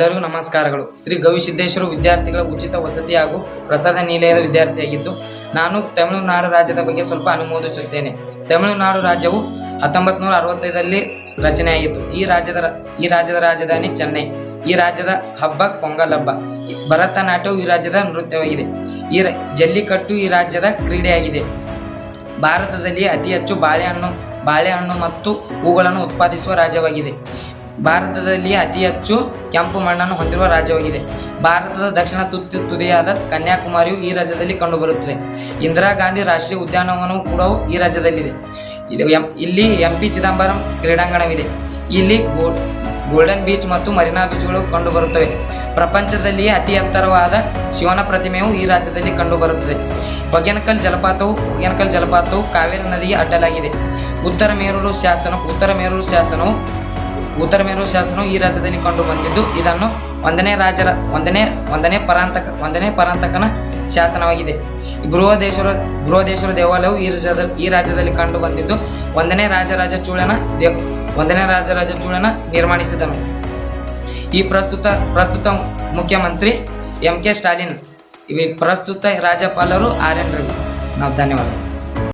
ಎಲ್ಲರಿಗೂ ನಮಸ್ಕಾರಗಳು. ಶ್ರೀ ಗವಿಸಿದ್ದೇಶ್ವರ ವಿದ್ಯಾರ್ಥಿಗಳ ಉಚಿತ ವಸತಿ ಹಾಗೂ ಪ್ರಸಾದ ನಿಲಯದ ವಿದ್ಯಾರ್ಥಿಯಾಗಿದ್ದು, ನಾನು ತಮಿಳುನಾಡು ರಾಜ್ಯದ ಬಗ್ಗೆ ಸ್ವಲ್ಪ ಅನುಮೋದಿಸುತ್ತೇನೆ. ತಮಿಳುನಾಡು ರಾಜ್ಯವು ಹತ್ತೊಂಬತ್ತು ನೂರ ಅರವತ್ತೈದರಲ್ಲಿ ರಚನೆಯಾಗಿತ್ತು. ಈ ರಾಜ್ಯದ ಈ ರಾಜ್ಯದ ರಾಜಧಾನಿ ಚೆನ್ನೈ, ಈ ರಾಜ್ಯದ ಹಬ್ಬ ಪೊಂಗಲ್ ಹಬ್ಬ ಭರತನಾಟ್ಯವು ಈ ರಾಜ್ಯದ ನೃತ್ಯವಾಗಿದೆ. ಈ ಜಲ್ಲಿಕಟ್ಟು ಈ ರಾಜ್ಯದ ಕ್ರೀಡೆಯಾಗಿದೆ. ಭಾರತದಲ್ಲಿ ಅತಿ ಹೆಚ್ಚು ಬಾಳೆಹಣ್ಣು ಬಾಳೆಹಣ್ಣು ಮತ್ತು ಹೂಗಳನ್ನು ಉತ್ಪಾದಿಸುವ ರಾಜ್ಯವಾಗಿದೆ. ಭಾರತದಲ್ಲಿ ಅತಿ ಹೆಚ್ಚು ಕೆಂಪು ಮಣ್ಣನ್ನು ಹೊಂದಿರುವ ರಾಜ್ಯವಾಗಿದೆ. ಭಾರತದ ದಕ್ಷಿಣ ತುತ್ತು ತುದಿಯಾದ ಕನ್ಯಾಕುಮಾರಿಯು ಈ ರಾಜ್ಯದಲ್ಲಿ ಕಂಡುಬರುತ್ತದೆ. ಇಂದಿರಾ ಗಾಂಧಿ ರಾಷ್ಟ್ರೀಯ ಉದ್ಯಾನವನವು ಕೂಡ ಈ ರಾಜ್ಯದಲ್ಲಿದೆ. ಇಲ್ಲಿ ಎಂ- ಪಿ ಚಿದಂಬರಂ ಕ್ರೀಡಾಂಗಣವಿದೆ. ಇಲ್ಲಿ ಗೋಲ್ಡನ್ ಬೀಚ್ ಮತ್ತು ಮರೀನಾ ಬೀಚ್ಗಳು ಕಂಡುಬರುತ್ತವೆ. ಪ್ರಪಂಚದಲ್ಲಿಯೇ ಅತಿ ಎತ್ತರವಾದ ಶಿವನ ಪ್ರತಿಮೆಯು ಈ ರಾಜ್ಯದಲ್ಲಿ ಕಂಡುಬರುತ್ತದೆ. ಹೊಗೆನಕಲ್ ಜಲಪಾತವು ಹೊಗೆನಕಲ್ ಜಲಪಾತವು ಕಾವೇರಿ ನದಿಗೆ ಅಡ್ಡಲಾಗಿದೆ. ಉತ್ತರ ಮೇರೂರು ಶಾಸನ, ಉತ್ತರ ಮೇರೂರು ಶಾಸನವು ಉತ್ತರ ಮೇರು ಶಾಸನವು ಈ ರಾಜ್ಯದಲ್ಲಿ ಕಂಡು ಬಂದಿದ್ದು, ಇದನ್ನು ಒಂದನೇ ರಾಜರ, ಒಂದನೇ ಒಂದನೇ ಪರಾಂತಕ, ಒಂದನೇ ಪರಾಂತಕನ ಶಾಸನವಾಗಿದೆ. ಬೃಹದೇಶ್ವರ ಬೃಹದೇಶ್ವರ ದೇವಾಲಯವು ಈ ರಾಜ್ಯದ, ಈ ರಾಜ್ಯದಲ್ಲಿ ಕಂಡು ಬಂದಿದ್ದು, ಒಂದನೇ ರಾಜರಾಜ ಚೂಳನ ದೇವ್ ಒಂದನೇ ರಾಜರಾಜ ಚೂಳನ ನಿರ್ಮಾಣಿಸಿದನು. ಈ ಪ್ರಸ್ತುತ ಪ್ರಸ್ತುತ ಮುಖ್ಯಮಂತ್ರಿ ಎಂ ಕೆ ಸ್ಟಾಲಿನ್ ಇವೆ ಪ್ರಸ್ತುತ ರಾಜ್ಯಪಾಲರು ಆರ್ ಎನ್ ರವಿ ನಾವು ಧನ್ಯವಾದ